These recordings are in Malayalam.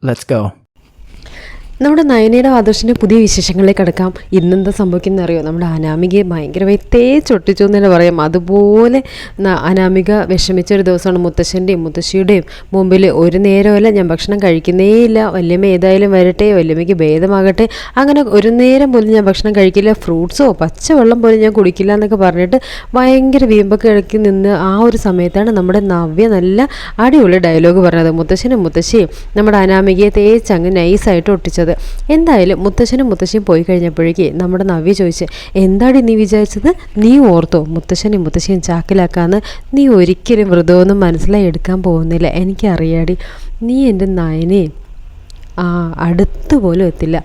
Let's go. നമ്മുടെ നയനയുടെ ആദർശിന്റെ പുതിയ വിശേഷങ്ങളിലേക്ക് കിടക്കാം. ഇന്നെന്താ സംഭവിക്കുന്നത് അറിയോ നമ്മുടെ അനാമികയെ ഭയങ്കരമായി തേച്ചൊട്ടിച്ചു എന്ന് തന്നെ പറയാം. അതുപോലെ അനാമിക വിഷമിച്ച ഒരു ദിവസമാണ് മുത്തശ്ശന്റെയും മുത്തശ്ശിയുടെയും മുമ്പിൽ ഒരു നേരമല്ല ഞാൻ ഭക്ഷണം കഴിക്കുന്നേ ഇല്ല വല്യമ്മ ഏതായാലും വരട്ടെ വല്യമ്മയ്ക്ക് ഭേദമാകട്ടെ. അങ്ങനെ ഒരു നേരം പോലും ഞാൻ ഭക്ഷണം കഴിക്കില്ല. ഫ്രൂട്ട്സോ പച്ചവെള്ളം പോലും ഞാൻ കുടിക്കില്ല എന്നൊക്കെ പറഞ്ഞിട്ട് ഭയങ്കര വീമ്പൊക്കെ ഇടയ്ക്ക് നിന്ന് ആ ഒരു സമയത്താണ് നമ്മുടെ നവ്യ നല്ല അടിപൊളി ഡയലോഗ് പറഞ്ഞത്. മുത്തശ്ശനും മുത്തശ്ശിയും നമ്മുടെ അനാമികയെ തേച്ച് അങ്ങ് നൈസായിട്ട് ഒട്ടിച്ചത്. എന്തായാലും മുത്തശ്ശനും മുത്തശ്ശിയും പോയി കഴിഞ്ഞപ്പോഴേക്ക് നമ്മുടെ നവ്യ ചോദിച്ച് എന്താടി നീ വിചാരിച്ചത്? നീ ഓർത്തോ മുത്തശ്ശനും മുത്തശ്ശിയും ചാക്കിലാക്കാന്ന്? നീ ഒരിക്കലും വ്രതമൊന്നും മനസ്സിലായി എടുക്കാൻ പോകുന്നില്ല. എനിക്കറിയാടി നീ എന്റെ നയനെ അടുത്ത് പോലും എത്തില്ല.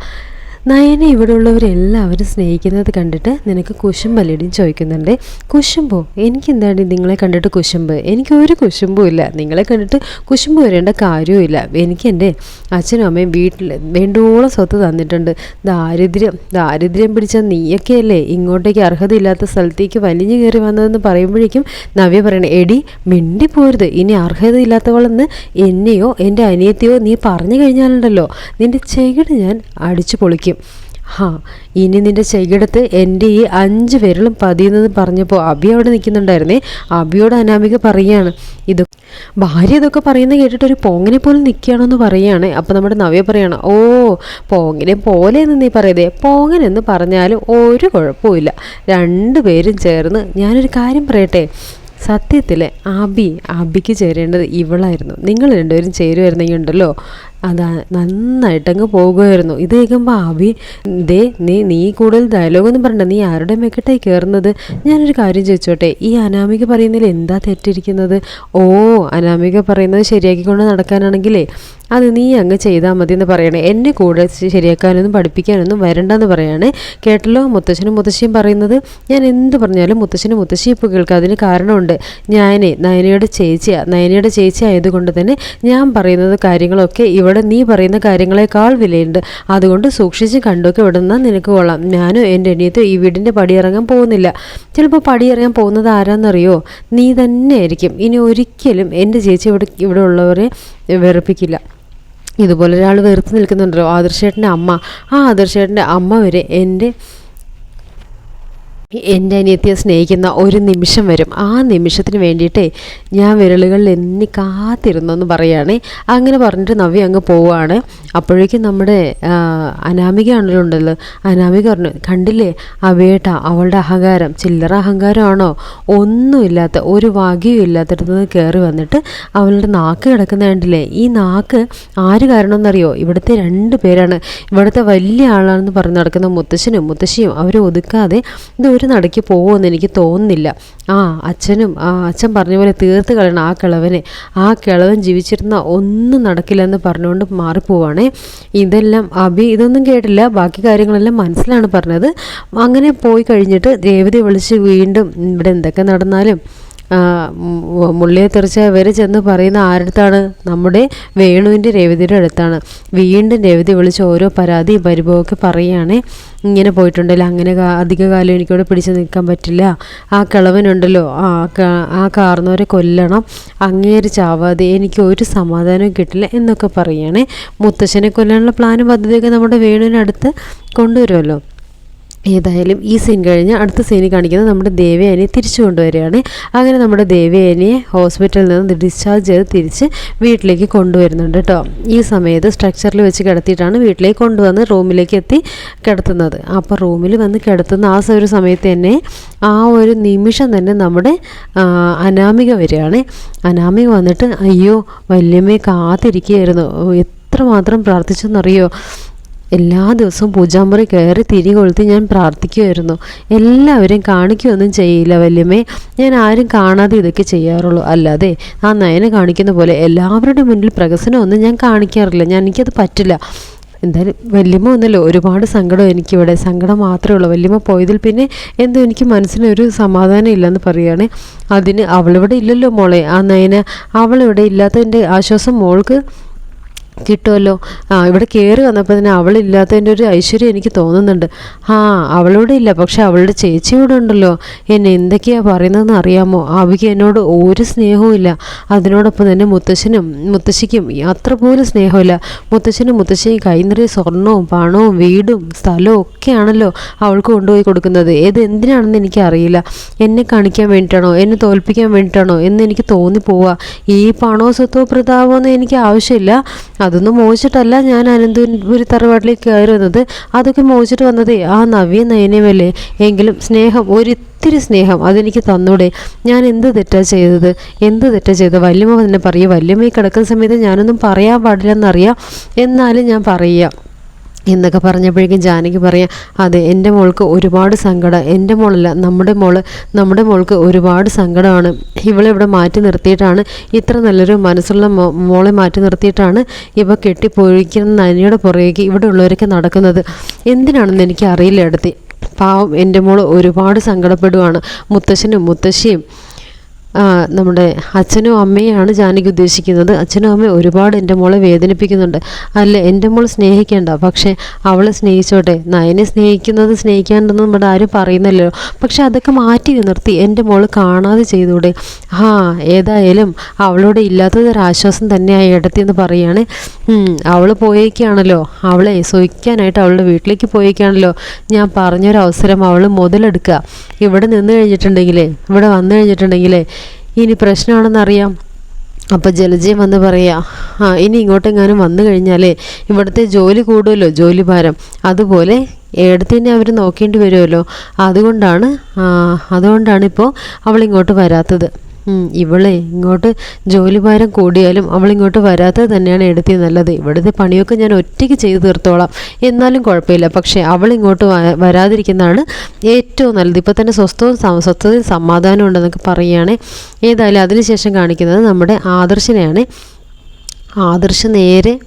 നയനെ ഇവിടെയുള്ളവരെല്ലാവരും സ്നേഹിക്കുന്നത് കണ്ടിട്ട് നിനക്ക് കുശുമ്പല്ലടിയും ചോദിക്കുന്നുണ്ട്. കുശുമ്പോ എനിക്കെന്താണ് നിങ്ങളെ കണ്ടിട്ട് കുശുമ്പ് എനിക്ക് ഒരു കുശുമ്പും ഇല്ല. നിങ്ങളെ കണ്ടിട്ട് കുശുമ്പ് വരേണ്ട കാര്യവുമില്ല എനിക്ക് എന്റെ അച്ഛനും അമ്മയും വീട്ടിൽ വേണ്ടോളം സ്വത്ത് തന്നിട്ടുണ്ട്. ദാരിദ്ര്യം ദാരിദ്ര്യം പിടിച്ച നീയൊക്കെയല്ലേ? ഇങ്ങോട്ടേക്ക് അർഹതയില്ലാത്ത സ്ഥലത്തേക്ക് വലിഞ്ഞു കയറി വന്നതെന്ന് പറയുമ്പോഴേക്കും നവ്യ പറയണേ എടി മിണ്ടി പോരുത്. ഇനി അർഹതയില്ലാത്തവളെന്ന് എന്നെയോ എന്റെ അനിയത്തെയോ നീ പറഞ്ഞു കഴിഞ്ഞാലുണ്ടല്ലോ. നിന്റെ ചെകിട് ഞാൻ അടിച്ചു പൊളിക്കും. ഹാ ഇനി നിന്റെ ചെകിടത്ത് എന്റെ ഈ അഞ്ച് വിരലും പതിയുന്നത് പറഞ്ഞപ്പോൾ അബി അവിടെ നിൽക്കുന്നുണ്ടായിരുന്നേ. അബിയോട് അനാമിക പറയുകയാണ്. ഇത് ഭാര്യ ഇതൊക്കെ പറയുന്നത് കേട്ടിട്ട് ഒരു പോങ്ങിനെ പോലെ നിൽക്കുകയാണെന്ന് പറയുകയാണ്. അപ്പോൾ നമ്മുടെ നവ്യ പറയാണ് ഓ പോങ്ങിനെ പോലെ എന്ന് നീ പറയതേ പോങ്ങനെന്ന് പറഞ്ഞാലും ഒരു കുഴപ്പമില്ല രണ്ടുപേരും ചേർന്ന് ഞാനൊരു കാര്യം പറയട്ടെ. സത്യത്തിൽ അബി അബിക്ക് ചേരേണ്ടത് ഇവളായിരുന്നു. നിങ്ങൾ രണ്ടുപേരും ചേരുമായിരുന്നെങ്കിൽ ഉണ്ടല്ലോ. അതാ നന്നായിട്ടങ്ങ് പോകുമായിരുന്നു. ഇത് കേൾക്കുമ്പോൾ അഭി ദേ നീ നീ കൂടുതൽ ഡയലോഗൊന്നും പറഞ്ഞ നീ ആരുടെ മെക്കട്ടെ കയറുന്നത് ഞാനൊരു കാര്യം ചോദിച്ചോട്ടെ. ഈ അനാമിക പറയുന്നതിൽ എന്താ തെറ്റിരിക്കുന്നത്? ഓ അനാമിക പറയുന്നത് ശരിയാക്കിക്കൊണ്ട് നടക്കാനാണെങ്കിലേ അത് നീ അങ്ങ് ചെയ്താൽ മതി എന്ന് പറയണേ. എന്നെ കൂടെ ശരിയാക്കാനൊന്നും പഠിപ്പിക്കാനൊന്നും വരണ്ടെന്ന് പറയാണ്. കേട്ടല്ലോ മുത്തശ്ശനും മുത്തശ്ശിയും പറയുന്നത്? ഞാൻ എന്ത് പറഞ്ഞാലും മുത്തശ്ശനും മുത്തശ്ശിയും ഇപ്പോൾ കേൾക്കുക അതിന് കാരണമുണ്ട്. ഞാനേ നയനയുടെ ചേച്ചിയാണ് നയനയുടെ ചേച്ചി ആയതുകൊണ്ട് തന്നെ ഞാൻ പറയുന്നത് കാര്യങ്ങളൊക്കെ ഇവിടെ നീ പറയുന്ന കാര്യങ്ങളെക്കാൾ വിലയുണ്ട്. അതുകൊണ്ട് സൂക്ഷിച്ച് കണ്ടൊക്കെ വിടുന്ന നിനക്ക് കൊള്ളാം. ഞാനും എന്റെ അനിയത്തും ഈ വീടിന്റെ പടിയിറങ്ങാൻ പോകുന്നില്ല. ചിലപ്പോൾ പടിയിറങ്ങാൻ പോകുന്നത് ആരാന്നറിയോ? നീ തന്നെ ആയിരിക്കും. ഇനി ഒരിക്കലും എന്റെ ചേച്ചി ഇവിടെ ഇവിടെ ഉള്ളവരെ വെറുപ്പിക്കില്ല. ഇതുപോലെ ഒരാൾ വെറുത്ത് നിൽക്കുന്നുണ്ടല്ലോ ആദർശേട്ടന്റെ അമ്മ. ആ ആദർശേട്ടന്റെ അമ്മ വരെ എന്റെ എന്റെ അനിയത്തിയെ സ്നേഹിക്കുന്ന ഒരു നിമിഷം വരും. ആ നിമിഷത്തിന് വേണ്ടിയിട്ടേ ഞാൻ വിരലുകളിൽ എന്നി കാത്തിരുന്നു എന്ന് പറയുകയാണേ. അങ്ങനെ പറഞ്ഞിട്ട് നവ്യ അങ്ങ് പോവുകയാണ്. അപ്പോഴേക്കും നമ്മുടെ അനാമിക അനാമികയാണല്ലോ ഉണ്ടല്ലോ അനാമിക പറഞ്ഞു കണ്ടില്ലേ അവേട്ട അവളുടെ അഹങ്കാരം ചില്ലറ അഹങ്കാരമാണോ? ഒന്നുമില്ലാത്ത ഒരു വകയും ഇല്ലാത്തടത്ത് നിന്ന് കയറി വന്നിട്ട് അവളുടെ നാക്ക് കിടക്കുന്ന കണ്ടില്ലേ? ഈ നാക്ക് ആര് കാരണം എന്നറിയോ ഇവിടുത്തെ രണ്ട് പേരാണ്. ഇവിടുത്തെ വലിയ ആളാണെന്ന് പറഞ്ഞ് നടക്കുന്ന മുത്തശ്ശനും മുത്തശ്ശിയും അവരെ ഒതുക്കാതെ ഇത് ഒരു നടക്ക് പോകുമെന്ന് എനിക്ക് തോന്നുന്നില്ല. ആ അച്ഛനും ആ അച്ഛൻ പറഞ്ഞ പോലെ തീർത്ത് കളയണം ആ കിളവനെ. ആ കിളവൻ ജീവിച്ചിരുന്ന ഒന്നും നടക്കില്ലെന്ന് പറഞ്ഞുകൊണ്ട് മാറിപ്പോവാണേ. ഇതെല്ലാം അഭി ഇതൊന്നും കേട്ടില്ല. ബാക്കി കാര്യങ്ങളെല്ലാം മനസ്സിലാണ് പറഞ്ഞത്. അങ്ങനെ പോയി കഴിഞ്ഞിട്ട് രേവതി വിളിച്ച് വീണ്ടും ഇവിടെ എന്തൊക്കെ നടന്നാലും മുള്ളിയെ തെറിച്ച ഇവർ ചെന്ന് പറയുന്ന ആരടുത്താണ്? നമ്മുടെ വേണുവിന്റെ രേവതിയുടെ അടുത്താണ്. വീണ്ടും രേവതി വിളിച്ച് ഓരോ പരാതിയും പരിഭവമൊക്കെ പറയുകയാണേ. ഇങ്ങനെ പോയിട്ടുണ്ടല്ലോ. അങ്ങനെ അധിക കാലം എനിക്കിവിടെ പിടിച്ചു നിൽക്കാൻ പറ്റില്ല. ആ കിളവനുണ്ടല്ലോ. ആ ആ കാർന്നവരെ കൊല്ലണം. അങ്ങേര് ചാവാതെ എനിക്ക് ഒരു സമാധാനവും കിട്ടില്ല എന്നൊക്കെ പറയുകയാണേ. മുത്തശ്ശനെ കൊല്ലാനുള്ള പ്ലാനും പദ്ധതിയൊക്കെ നമ്മുടെ വേണുവിനടുത്ത് കൊണ്ടുവരുമല്ലോ. ഏതായാലും ഈ സീൻ കഴിഞ്ഞ് അടുത്ത സീനിൽ കാണിക്കുന്നത് നമ്മുടെ ദേവയാനിയെ തിരിച്ചു കൊണ്ടുവരികയാണ്. അങ്ങനെ നമ്മുടെ ദേവയാനിയെ ഹോസ്പിറ്റലിൽ നിന്ന് ഡിസ്ചാർജ് ചെയ്ത് തിരിച്ച് വീട്ടിലേക്ക് കൊണ്ടുവരുന്നുണ്ട് കേട്ടോ ഈ സമയത്ത് സ്ട്രക്ചറിൽ വെച്ച് കിടത്തിയിട്ടാണ് വീട്ടിലേക്ക് കൊണ്ടുവന്ന് റൂമിലേക്ക് എത്തി കിടത്തുന്നത്. അപ്പോൾ റൂമിൽ വന്ന് കിടത്തുന്ന ആ ഒരു സമയത്ത് തന്നെ ആ ഒരു നിമിഷം തന്നെ നമ്മുടെ അനാമിക വരികയാണ്. അനാമിക വന്നിട്ട് അയ്യോ വല്യമ്മയെ കാത്തിരിക്കുകയായിരുന്നു. എത്രമാത്രം പ്രാർത്ഥിച്ചെന്നറിയോ? എല്ലാ ദിവസവും പൂജാമുറി കയറി തിരി കൊളുത്തി ഞാൻ പ്രാർത്ഥിക്കുമായിരുന്നു എല്ലാവരും കാണിക്കുകയൊന്നും ചെയ്യില്ല വല്യമ്മേ. ഞാൻ ആരും കാണാതെ ഇതൊക്കെ ചെയ്യാറുള്ളൂ. അല്ലാതെ ആ നയനെ കാണിക്കുന്ന പോലെ എല്ലാവരുടെ മുന്നിൽ പ്രകസനമൊന്നും ഞാൻ കാണിക്കാറില്ല. ഞാൻ എനിക്കത് പറ്റില്ല. എന്തായാലും വല്യമ്മ ഒന്നല്ലോ ഒരുപാട് സങ്കടം എനിക്കിവിടെ. സങ്കടം മാത്രമേ ഉള്ളൂ. വല്യമ്മ പോയതിൽ പിന്നെ എന്തോ എനിക്ക് മനസ്സിനൊരു സമാധാനം ഇല്ലെന്ന് പറയുകയാണ്. അതിന് അവളിവിടെ ഇല്ലല്ലോ മോളെ. ആ നയന അവളിവിടെ ഇല്ലാത്തതിന്റെ ആശ്വാസം മോൾക്ക് കിട്ടുമല്ലോ? ആ ഇവിടെ കയറി വന്നപ്പോൾ തന്നെ അവളില്ലാത്തതിന്റെ ഒരു ഐശ്വര്യം എനിക്ക് തോന്നുന്നുണ്ട്. ആ അവളോട് ഇല്ല പക്ഷെ അവളുടെ ചേച്ചിയോട് ഉണ്ടല്ലോ. എന്നെ എന്തൊക്കെയാണ് പറയുന്നതെന്ന് അറിയാമോ? അവയ്ക്ക് എന്നോട് ഒരു സ്നേഹവും ഇല്ല. അതിനോടൊപ്പം തന്നെ മുത്തശ്ശനും മുത്തശ്ശിക്കും അത്ര പോലും സ്നേഹമില്ല. മുത്തശ്ശനും മുത്തശ്ശിയും കൈ നിറയെ സ്വർണവും പണവും വീടും സ്ഥലവും ഒക്കെയാണല്ലോ അവൾക്ക് കൊണ്ടുപോയി കൊടുക്കുന്നത്. ഇത് എന്തിനാണെന്ന് എനിക്കറിയില്ല. എന്നെ കാണിക്കാൻ വേണ്ടിയിട്ടാണോ? എന്നെ തോൽപ്പിക്കാൻ വേണ്ടിയിട്ടാണോ? എന്ന് എനിക്ക് തോന്നിപ്പോവുക ഈ പണോ സ്വത്തോ പ്രതാപമോ ഒന്നും എനിക്ക് ആവശ്യമില്ല. അതൊന്നും മോഹിച്ചിട്ടല്ല ഞാൻ അനന്തപുരി തറവാട്ടിലേക്ക് കയറി വന്നത്. അതൊക്കെ മോഹിച്ചിട്ട് വന്നതേ ആ നവ്യ നയനമല്ലേ? എങ്കിലും സ്നേഹം ഒരിത്തിരി സ്നേഹം അതെനിക്ക് തന്നൂടെ. ഞാൻ എന്ത് തെറ്റാ ചെയ്തത്? എന്ത് തെറ്റാ ചെയ്തത്? വല്യമ്മ തന്നെ പറയുക വല്യമ്മ ഈ കിടക്കുന്ന സമയത്ത് ഞാനൊന്നും പറയാൻ പാടില്ലെന്നറിയാം. എന്നാലും ഞാൻ പറയുക. എന്നൊക്കെ പറഞ്ഞപ്പോഴേക്കും ജാനകി പറയാം അതെ എന്റെ മോൾക്ക് ഒരുപാട് സങ്കടം. എന്റെ മോളല്ല നമ്മുടെ മോൾ നമ്മുടെ മോൾക്ക് ഒരുപാട് സങ്കടമാണ്. ഇവളെ ഇവിടെ മാറ്റി നിർത്തിയിട്ടാണ് ഇത്ര നല്ലൊരു മനസ്സുള്ള മോളെ മാറ്റി നിർത്തിയിട്ടാണ് ഇവ കെട്ടിപ്പോഴിക്കുന്ന നനിയുടെ പുറകേക്ക് ഇവിടെ ഉള്ളവരൊക്കെ നടക്കുന്നത്. എന്തിനാണെന്ന് എനിക്ക് അറിയില്ല എടുത്തി. പാവം എന്റെ മോൾ ഒരുപാട് സങ്കടപ്പെടുവാണ്. മുത്തശ്ശനും മുത്തശ്ശിയും നമ്മുടെ അച്ഛനും അമ്മയാണ് ജാനകി ഉദ്ദേശിക്കുന്നത്. അച്ഛനും അമ്മയും ഒരുപാട് എന്റെ മോളെ വേദനിപ്പിക്കുന്നുണ്ട്. അല്ല എന്റെ മോൾ സ്നേഹിക്കേണ്ട. പക്ഷേ അവളെ സ്നേഹിച്ചോട്ടെ. നയനെ സ്നേഹിക്കുന്നത് സ്നേഹിക്കാണ്ടെന്ന് നമ്മുടെ ആരും പറയുന്നില്ലല്ലോ. പക്ഷേ അതൊക്കെ മാറ്റി നിർത്തി എന്റെ മോൾ കാണാതെ ചെയ്തൂടെ. ആ ഏതായാലും അവളോട് ഇല്ലാത്തത് ഒരു ആശ്വാസം തന്നെയായി ഇടത്തിയെന്ന് പറയുകയാണ്. അവൾ പോയേക്കാണല്ലോ. അവളെ സുഖിക്കാനായിട്ട് അവളുടെ വീട്ടിലേക്ക് പോയേക്കാണല്ലോ. ഞാൻ പറഞ്ഞൊരവസരം അവൾ മുതലെടുക്കുക. ഇവിടെ നിന്ന് കഴിഞ്ഞിട്ടുണ്ടെങ്കിലേ ഇവിടെ വന്നു കഴിഞ്ഞിട്ടുണ്ടെങ്കിലേ ഇനി പ്രശ്നമാണെന്നറിയാം അപ്പോൾ ജലജയം വന്ന് പറയാ ആ ഇനി ഇങ്ങോട്ടെങ്ങാനും വന്നു കഴിഞ്ഞാലേ ഇവിടുത്തെ ജോലി കൂടുമല്ലോ ജോലി ഭാരം. അതുപോലെ ഏടത്തിനെ അവർ നോക്കേണ്ടി വരുമല്ലോ അതുകൊണ്ടാണ് അതുകൊണ്ടാണ് ഇപ്പോൾ അവൾ ഇങ്ങോട്ട് വരാത്തത്. ഇവളെ ഇങ്ങോട്ട് ജോലി ഭാരം കൂടിയാലും അവൾ ഇങ്ങോട്ട് വരാത്തത് തന്നെയാണ് എടുത്തി നല്ലത്. ഇവിടുത്തെ പണിയൊക്കെ ഞാൻ ഒറ്റയ്ക്ക് ചെയ്തു തീർത്തോളാം. എന്നാലും കുഴപ്പമില്ല. പക്ഷേ അവൾ ഇങ്ങോട്ട് വരാതിരിക്കുന്നതാണ് ഏറ്റവും നല്ലത്. ഇപ്പോൾ തന്നെ സ്വസ്ഥവും സ്വസ്ഥതയും സമാധാനവും ഉണ്ടെന്നൊക്കെ പറയുകയാണെ. ഏതായാലും അതിനുശേഷം കാണിക്കുന്നത് നമ്മുടെ ആദർശനെയാണ്. ആദർശ് നേരെ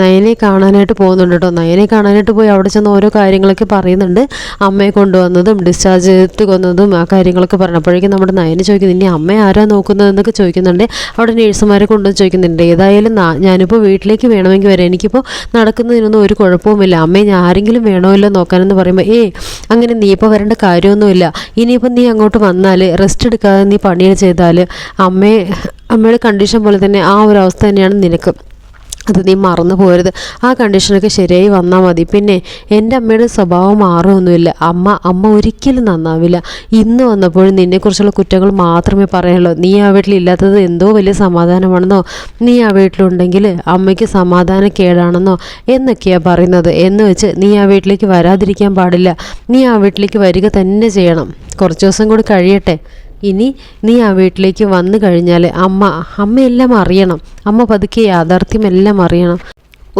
നയനെ കാണാനായിട്ട് പോകുന്നുണ്ട് കേട്ടോ. നയനെ കാണാനായിട്ട് പോയി അവിടെ ചെന്ന് ഓരോ കാര്യങ്ങളൊക്കെ പറയുന്നുണ്ട്. അമ്മയെ കൊണ്ടുവന്നതും ഡിസ്ചാർജ് ചെയ്ത് കൊന്നതും ആ കാര്യങ്ങളൊക്കെ പറഞ്ഞപ്പോഴേക്കും നമ്മുടെ നയനെ ചോദിക്കുന്നു ഇനി അമ്മ ആരാ നോക്കുന്നതെന്നൊക്കെ ചോദിക്കുന്നുണ്ട്. അവിടെ നേഴ്സുമാരെ കൊണ്ടുവന്ന് ചോദിക്കുന്നുണ്ട്. ഏതായാലും ഞാനിപ്പോൾ വീട്ടിലേക്ക് വേണമെങ്കിൽ വരാം. എനിക്കിപ്പോൾ നടക്കുന്നതിനൊന്നും ഒരു കുഴപ്പവുമില്ല. അമ്മയെ ഞാൻ ആരെങ്കിലും വേണമല്ലോ നോക്കാനെന്ന് പറയുമ്പോൾ ഏ അങ്ങനെ നീ ഇപ്പോൾ വരേണ്ട കാര്യമൊന്നുമില്ല. ഇനിയിപ്പോൾ നീ അങ്ങോട്ട് വന്നാൽ റെസ്റ്റ് എടുക്കാതെ നീ പണികൾ ചെയ്താൽ അമ്മയെ അമ്മയുടെ കണ്ടീഷൻ പോലെ തന്നെ ആ ഒരു അവസ്ഥ തന്നെയാണ് നിനക്ക്. അത് നീ മറന്നു പോരുത്. ആ കണ്ടീഷനൊക്കെ ശരിയായി വന്നാൽ മതി. പിന്നെ എന്റെ അമ്മയുടെ സ്വഭാവം മാറുമൊന്നുമില്ല അമ്മ അമ്മ ഒരിക്കലും നന്നാവില്ല. ഇന്ന് വന്നപ്പോഴും നിന്നെക്കുറിച്ചുള്ള കുറ്റങ്ങൾ മാത്രമേ പറയുള്ളൂ. നീ ആ വീട്ടിലില്ലാത്തത് എന്തോ വലിയ സമാധാനമാണെന്നോ? നീ ആ വീട്ടിലുണ്ടെങ്കിൽ അമ്മയ്ക്ക് സമാധാനക്കേടാണെന്നോ എന്നൊക്കെയാണ് പറയുന്നത്. എന്ന് വെച്ച് നീ ആ വീട്ടിലേക്ക് വരാതിരിക്കാൻ പാടില്ല. നീ ആ വീട്ടിലേക്ക് വരിക തന്നെ ചെയ്യണം. കുറച്ച് ദിവസം കൂടി കഴിയട്ടെ. ഇനി നീ ആ വീട്ടിലേക്ക് വന്നു കഴിഞ്ഞാൽ അമ്മ അമ്മയെല്ലാം അറിയണം. അമ്മ പതുക്കെ യാഥാർത്ഥ്യം എല്ലാം അറിയണം.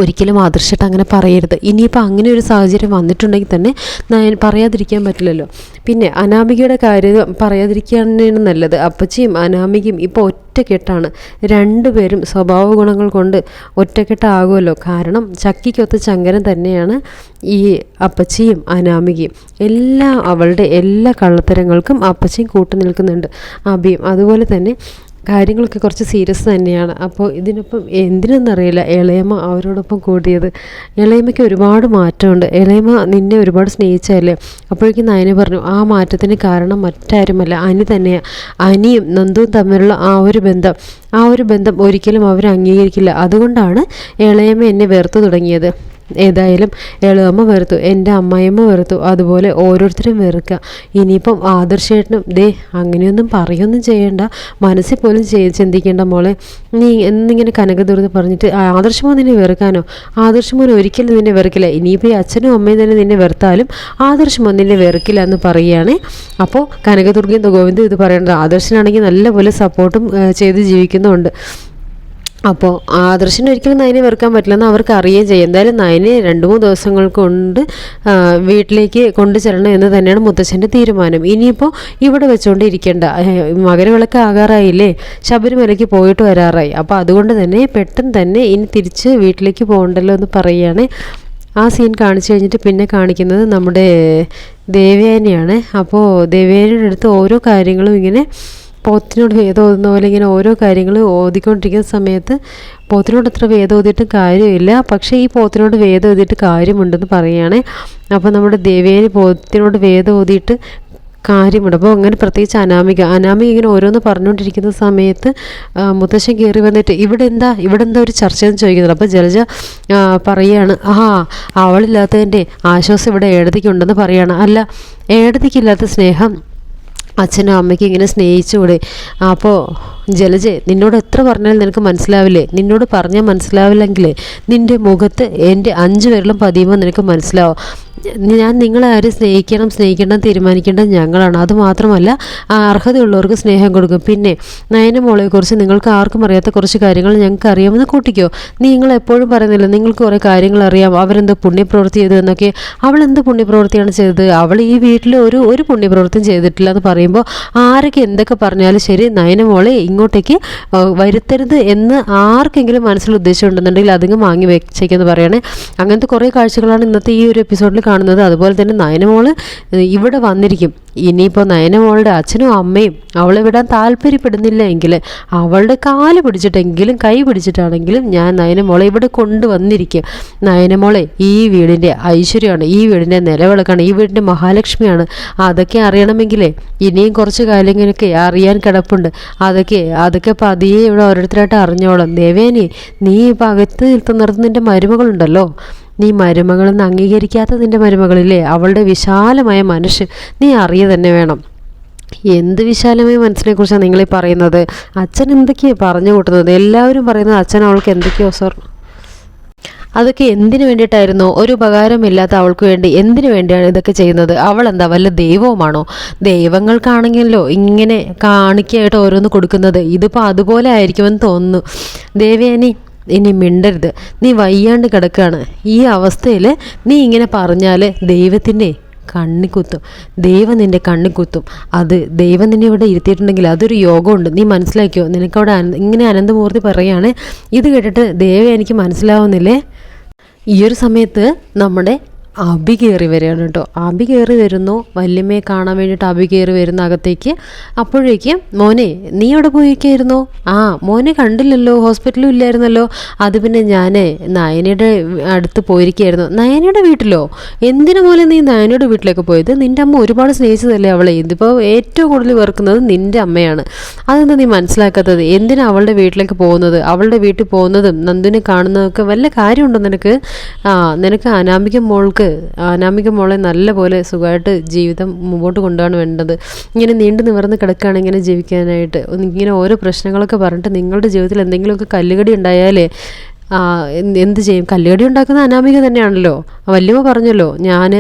ഒരിക്കലും ആദർശിട്ട് അങ്ങനെ പറയരുത്. ഇനിയിപ്പോൾ അങ്ങനെ ഒരു സാഹചര്യം വന്നിട്ടുണ്ടെങ്കിൽ തന്നെ ഞാൻ പറയാതിരിക്കാൻ പറ്റില്ലല്ലോ. പിന്നെ അനാമികയുടെ കാര്യം പറയാതിരിക്കുകയാണ് നല്ലത്. അപ്പച്ചിയും അനാമികയും ഇപ്പോൾ ഒറ്റക്കെട്ടാണ്. രണ്ടുപേരും സ്വഭാവ ഗുണങ്ങൾ കൊണ്ട് ഒറ്റക്കെട്ടാകുമല്ലോ. കാരണം ചക്കിക്കൊത്ത ചങ്കരൻ തന്നെയാണ് ഈ അപ്പച്ചിയും അനാമികയും. എല്ലാ അവളുടെ എല്ലാ കള്ളത്തരങ്ങൾക്കും അപ്പച്ചിയും കൂട്ടു നിൽക്കുന്നുണ്ട് അബിയും. അതുപോലെ തന്നെ കാര്യങ്ങളൊക്കെ കുറച്ച് സീരിയസ് തന്നെയാണ്. അപ്പോൾ ഇതിനൊപ്പം എന്തിനെന്നറിയില്ല ഇളയമ്മ അവരോടൊപ്പം കൂടിയത്. ഇളയമ്മയ്ക്ക് ഒരുപാട് മാറ്റമുണ്ട്. ഇളയമ്മ നിന്നെ ഒരുപാട് സ്നേഹിച്ചതല്ലേ? അപ്പോഴേക്കും നയന പറഞ്ഞു ആ മാറ്റത്തിന് കാരണം മറ്റാരുമല്ല അനി തന്നെയാണ് അനിയും നന്ദുവും തമ്മിലുള്ള ആ ഒരു ബന്ധം. ആ ഒരു ബന്ധം ഒരിക്കലും അവർ അംഗീകരിക്കില്ല അതുകൊണ്ടാണ് ഇളയമ്മ എന്നെ വെറുത്തു തുടങ്ങിയത്. ഏതായാലും എളുവമ്മ വെറുത്തു എന്റെ അമ്മായിയമ്മ വെറുത്തു അതുപോലെ ഓരോരുത്തരും വെറുക്കുക. ഇനിയിപ്പം ആദർശേട്ടനും ദേ അങ്ങനെയൊന്നും പറയൊന്നും ചെയ്യേണ്ട. മനസ്സിൽ പോലും ചെയ് ചിന്തിക്കേണ്ട മോളെ. നീ എന്നിങ്ങനെ കനകദുർന്ന് പറഞ്ഞിട്ട് "ആ, ആദർശമോ നിന്നെ വെറുക്കാനോ? ആദർശമോൻ ഒരിക്കലും നിന്നെ വെറുക്കില്ല. ഇനിയിപ്പോൾ ഈ അച്ഛനും അമ്മയും തന്നെ നിന്നെ വെറുത്താലും ആദർശമോ നിന്നെ വെറുക്കില്ല എന്ന് പറയുകയാണ്. അപ്പോൾ കനകദുർഗയും ഗോവിന്ദും ഇത് പറയേണ്ടത് ആദർശനാണെങ്കിൽ നല്ലപോലെ സപ്പോർട്ടും ചെയ്ത് ജീവിക്കുന്നുമുണ്ട് അപ്പോൾ ആദർശന് ഒരിക്കലും നയനെ വെറുക്കാൻ പറ്റില്ലെന്ന് അവർക്ക് അറിയുകയും ചെയ്യും. എന്തായാലും നയനെ രണ്ട് മൂന്ന് ദിവസങ്ങൾ കൊണ്ട് വീട്ടിലേക്ക് കൊണ്ടു ചെല്ലണം എന്ന് തന്നെയാണ് മുത്തച്ഛന്റെ തീരുമാനം. ഇനിയിപ്പോൾ ഇവിടെ വെച്ചുകൊണ്ട് ഇരിക്കേണ്ട മകരവിളക്ക് ആകാറായില്ലേ? ശബരിമലയ്ക്ക് പോയിട്ട് വരാറായി. അപ്പോൾ അതുകൊണ്ട് തന്നെ പെട്ടെന്ന് തന്നെ ഇനി തിരിച്ച് വീട്ടിലേക്ക് പോകണ്ടല്ലോ എന്ന് പറയുകയാണ്. ആ സീൻ കാണിച്ചു കഴിഞ്ഞിട്ട് പിന്നെ കാണിക്കുന്നത് നമ്മുടെ ദേവയാനിയാണ്. അപ്പോൾ ദേവയാനിയുടെ അടുത്ത് ഓരോ കാര്യങ്ങളും ഇങ്ങനെ പോത്തിനോട് വേദം ഓതുന്ന പോലെ ഇങ്ങനെ ഓരോ കാര്യങ്ങൾ ഓതിക്കൊണ്ടിരിക്കുന്ന സമയത്ത് പോത്തിനോട് അത്ര വേദം ഓതിയിട്ട് കാര്യമില്ല. പക്ഷേ ഈ പോത്തിനോട് വേദം ഓതിയിട്ട് കാര്യമുണ്ടെന്ന് പറയുകയാണേ. അപ്പോൾ നമ്മുടെ ദേവേന് പോത്തിനോട് വേദം ഓതിയിട്ട് കാര്യമുണ്ട്. അപ്പോൾ അങ്ങനെ പ്രത്യേകിച്ച് അനാമിക അനാമിക ഇങ്ങനെ ഓരോന്ന് പറഞ്ഞുകൊണ്ടിരിക്കുന്ന സമയത്ത് മുത്തശ്ശൻ കയറി വന്നിട്ട് ഇവിടെ എന്താ? ഇവിടെ എന്താ ഒരു ചർച്ച എന്ന് ചോദിക്കുന്നത് അപ്പോൾ ജലജ പറയുകയാണ് ആ അവളില്ലാത്തതിന്റെ ആശ്വാസം ഇവിടെ ഏടതിക്കുണ്ടെന്ന് പറയുകയാണ്. അല്ല ഏടതിക്കില്ലാത്ത സ്നേഹം അച്ഛനും അമ്മയ്ക്കും ഇങ്ങനെ സ്നേഹിച്ചുകൂടെ അപ്പോൾ ജലജെ നിന്നോട് എത്ര പറഞ്ഞാലും നിനക്ക് മനസ്സിലാവില്ലേ? നിന്നോട് പറഞ്ഞാൽ മനസ്സിലാവില്ലെങ്കിൽ നിന്റെ മുഖത്ത് എന്റെ അഞ്ച് വിരലും പതിയുമ്പോൾ നിനക്ക് മനസ്സിലാവും. ഞാൻ നിങ്ങളെ ആരും സ്നേഹിക്കണം സ്നേഹിക്കണം തീരുമാനിക്കേണ്ടത് ഞങ്ങളാണ്. അത് അതുമാത്രമല്ല അർഹതയുള്ളവർക്ക് സ്നേഹം കൊടുക്കും. പിന്നെ നയന മോളെക്കുറിച്ച് നിങ്ങൾക്ക് ആർക്കും അറിയാത്ത കുറച്ച് കാര്യങ്ങൾ ഞങ്ങൾക്ക് അറിയാമെന്ന് കൂട്ടിക്കോ. നിങ്ങൾ എപ്പോഴും പറയുന്നില്ല നിങ്ങൾക്ക് കുറേ കാര്യങ്ങൾ അറിയാം. അവരെന്തോ പുണ്യപ്രവൃത്തി ചെയ്തു എന്നൊക്കെ? അവൾ എന്ത് പുണ്യപ്രവൃത്തിയാണ് ചെയ്തത്? അവൾ ഈ വീട്ടിൽ ഒരു ഒരു പുണ്യപ്രവൃത്തിയും ചെയ്തിട്ടില്ല എന്ന് പറയുമ്പോൾ ആരൊക്കെ എന്തൊക്കെ പറഞ്ഞാലും ശരി നയന മോളെ ഇങ്ങോട്ടേക്ക് വരുത്തരുത് എന്ന് ആർക്കെങ്കിലും മനസ്സിൽ ഉദ്ദേശം ഉണ്ടെന്നുണ്ടെങ്കിൽ അതിങ്ങ് വാങ്ങി വെച്ചേക്കെന്ന് പറയുകയാണെങ്കിൽ അങ്ങനത്തെ കുറേ കാഴ്ചകളാണ് ഇന്നത്തെ ഈ ഒരു എപ്പിസോഡിൽ കാണുന്നത്. അതുപോലെ തന്നെ നയനമോൾ ഇവിടെ വന്നിരിക്കും. ഇനിയിപ്പോൾ നയനമോളുടെ അച്ഛനും അമ്മയും അവളെ വിടാൻ താല്പര്യപ്പെടുന്നില്ല എങ്കിൽ അവളുടെ കാൽ പിടിച്ചിട്ടെങ്കിലും കൈ പിടിച്ചിട്ടാണെങ്കിലും ഞാൻ നയനമോളെ ഇവിടെ കൊണ്ടുവന്നിരിക്കും. നയനമോളെ ഈ വീടിന്റെ ഐശ്വര്യമാണ് ഈ വീടിന്റെ നിലവിളക്കാണ് ഈ വീടിന്റെ മഹാലക്ഷ്മിയാണ്. അതൊക്കെ അറിയണമെങ്കിലേ ഇനിയും കുറച്ച് കാര്യങ്ങളൊക്കെ അറിയാൻ കിടപ്പുണ്ട്. അതൊക്കെ അതൊക്കെ പതിയെ ഇവിടെ ഓരോരുത്തരായിട്ട് അറിഞ്ഞോളാം. ദേവേനി നീ ഇപ്പം അകത്ത് നിർത്തുന്ന നിന്റെ മരുമകളുണ്ടല്ലോ. നീ മരുമകളെന്ന് അംഗീകരിക്കാത്ത നിന്റെ മരുമകളില്ലേ? അവളുടെ വിശാലമായ മനസ്സ് നീ അറിയ തന്നെ വേണം. എന്ത് വിശാലമായ മനസ്സിനെ കുറിച്ചാണ് നിങ്ങളീ പറയുന്നത്? അച്ഛൻ എന്തൊക്കെയാണ് പറഞ്ഞു കൂട്ടുന്നത്? എല്ലാവരും പറയുന്നത് അച്ഛൻ അവൾക്ക് എന്തൊക്കെയോ സർ. അതൊക്കെ എന്തിനു വേണ്ടിയിട്ടായിരുന്നു? ഒരു ഉപകാരമില്ലാത്ത അവൾക്ക് വേണ്ടി എന്തിനു വേണ്ടിയാണ് ഇതൊക്കെ ചെയ്യുന്നത്? അവൾ എന്താ വല്ല ദൈവവുമാണോ? ദൈവങ്ങൾക്കാണെങ്കിലോ ഇങ്ങനെ കാണിക്കായിട്ട് ഓരോന്ന് കൊടുക്കുന്നത്? ഇതിപ്പോൾ അതുപോലെ ആയിരിക്കുമെന്ന് തോന്നുന്നു. ദേവേനി ഇനി മിണ്ടരുത്. നീ വയ്യാണ്ട് കിടക്കുകയാണ്. ഈ അവസ്ഥയിൽ നീ ഇങ്ങനെ പറഞ്ഞാൽ ദൈവത്തിന്റെ കണ്ണിക്കുത്തും ദൈവം നിന്റെ കണ്ണിക്കുത്തും അത് ദൈവം നിന്നെ ഇവിടെ ഇരുത്തിയിട്ടുണ്ടെങ്കിൽ അതൊരു യോഗമുണ്ട്. നീ മനസ്സിലാക്കിയോ? നിനക്കവിടെ ഇങ്ങനെ അനന്തമൂർത്തി പറയുകയാണ്. ഇത് കേട്ടിട്ട് ദൈവം എനിക്ക് മനസ്സിലാവുന്നില്ലേ? ഈ ഒരു സമയത്ത് നമ്മുടെ അബി കയറി വരികയാണ് കേട്ടോ. അബി കയറി വരുന്നു. വല്യമ്മയെ കാണാൻ വേണ്ടിയിട്ട് അബി കയറി വരുന്ന അകത്തേക്ക്. അപ്പോഴേക്കും മോനെ നീ അവിടെ പോയിരിക്കായിരുന്നു? ആ മോനെ കണ്ടില്ലല്ലോ. ഹോസ്പിറ്റലും ഇല്ലായിരുന്നല്ലോ. അത് പിന്നെ ഞാൻ നയനയുടെ അടുത്ത് പോയിരിക്കായിരുന്നു. നയനയുടെ വീട്ടിലോ? എന്തിനു മോനെ നീ നയനയുടെ വീട്ടിലേക്ക് പോയത്? നിന്റെ അമ്മ ഒരുപാട് സ്നേഹിച്ചതല്ലേ അവളെ? ഇതിപ്പോൾ ഏറ്റവും കൂടുതൽ വെറുക്കുന്നത് നിന്റെ അമ്മയാണ്. അതെന്താ നീ മനസ്സിലാക്കാത്തത്? എന്തിനാ അവളുടെ വീട്ടിലേക്ക് പോകുന്നത്? അവളുടെ വീട്ടിൽ പോകുന്നതും നന്ദുവിനെ കാണുന്നതൊക്കെ വല്ല കാര്യമുണ്ടോ നിനക്ക്? ആ നിനക്ക് അനാമിക മോൾക്ക് അനാമിക മോളെ നല്ലപോലെ സുഖമായിട്ട് ജീവിതം മുമ്പോട്ട് കൊണ്ടുപോകാൻ വേണ്ടത്. ഇങ്ങനെ നീണ്ടു നിവർന്ന് കിടക്കുകയാണ് ഇങ്ങനെ ജീവിക്കാനായിട്ട് ഇങ്ങനെ ഓരോ പ്രശ്നങ്ങളൊക്കെ പറഞ്ഞിട്ട് നിങ്ങളുടെ ജീവിതത്തിൽ എന്തെങ്കിലുമൊക്കെ കല്ലുകടി ഉണ്ടായാലേ എന്ത് ചെയ്യും? കല്ലുകടി ഉണ്ടാക്കുന്ന അനാമിക തന്നെയാണല്ലോ. വല്യമ്മ പറഞ്ഞല്ലോ ഞാൻ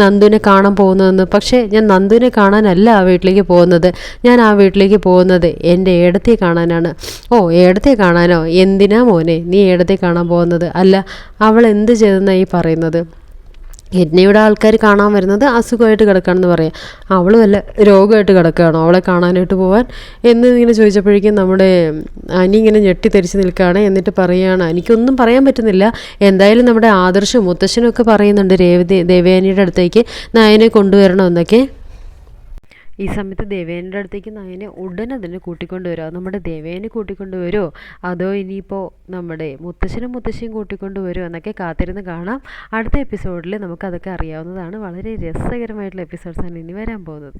നന്ദുവിനെ കാണാൻ പോകുന്നതെന്ന്. പക്ഷേ ഞാൻ നന്ദുവിനെ കാണാനല്ല ആ വീട്ടിലേക്ക് പോകുന്നത്. ഞാൻ ആ വീട്ടിലേക്ക് പോകുന്നത് എന്റെ ഏടത്തെ കാണാനാണ്. ഓ ഏടത്തെ കാണാനോ? എന്തിനാ മോനെ? നീ ഏടത്തെ കാണാൻ പോകുന്നത്? അല്ല അവൾ എന്ത് ചെയ്തെന്നാണ് ഈ പറയുന്നത്? ഇവിടെ ആൾക്കാർ കാണാൻ വരുന്നത് അസുഖമായിട്ട് കിടക്കുകയാണെന്ന് പറയാം. അവൾ വല്ല രോഗമായിട്ട് കിടക്കുകയാണോ? അവളെ കാണാനായിട്ട് പോകാൻ എന്ന് ഇങ്ങനെ ചോദിച്ചപ്പോഴേക്കും നമ്മുടെ അനി ഇങ്ങനെ ഞെട്ടിത്തെരിച്ച് നിൽക്കുകയാണ്. എന്നിട്ട് പറയുകയാണ് എനിക്കൊന്നും പറയാൻ പറ്റുന്നില്ല. എന്തായാലും നമ്മുടെ ആദർശം മുത്തശ്ശനൊക്കെ പറയുന്നുണ്ട് രേവതി ദേവയാനിയുടെ അടുത്തേക്ക്. നയനെ കൊണ്ടുവരണമെന്നൊക്കെ ഈ സമയത്ത് ദേവേന്റെ അടുത്തേക്ക് നയനെ ഉടനെ തന്നെ കൂട്ടിക്കൊണ്ട് വരുമോ നമ്മുടെ ദേവേനെ കൂട്ടിക്കൊണ്ട് വരുമോ അതോ ഇനിയിപ്പോൾ നമ്മുടെ മുത്തശ്ശനും മുത്തശ്ശിയും കൂട്ടിക്കൊണ്ട് വരുമോ എന്നൊക്കെ കാത്തിരുന്ന് കാണാം. അടുത്ത എപ്പിസോഡിൽ നമുക്കതൊക്കെ അറിയാവുന്നതാണ്. വളരെ രസകരമായിട്ടുള്ള എപ്പിസോഡ്സാണ് ഇനി വരാൻ പോകുന്നത്.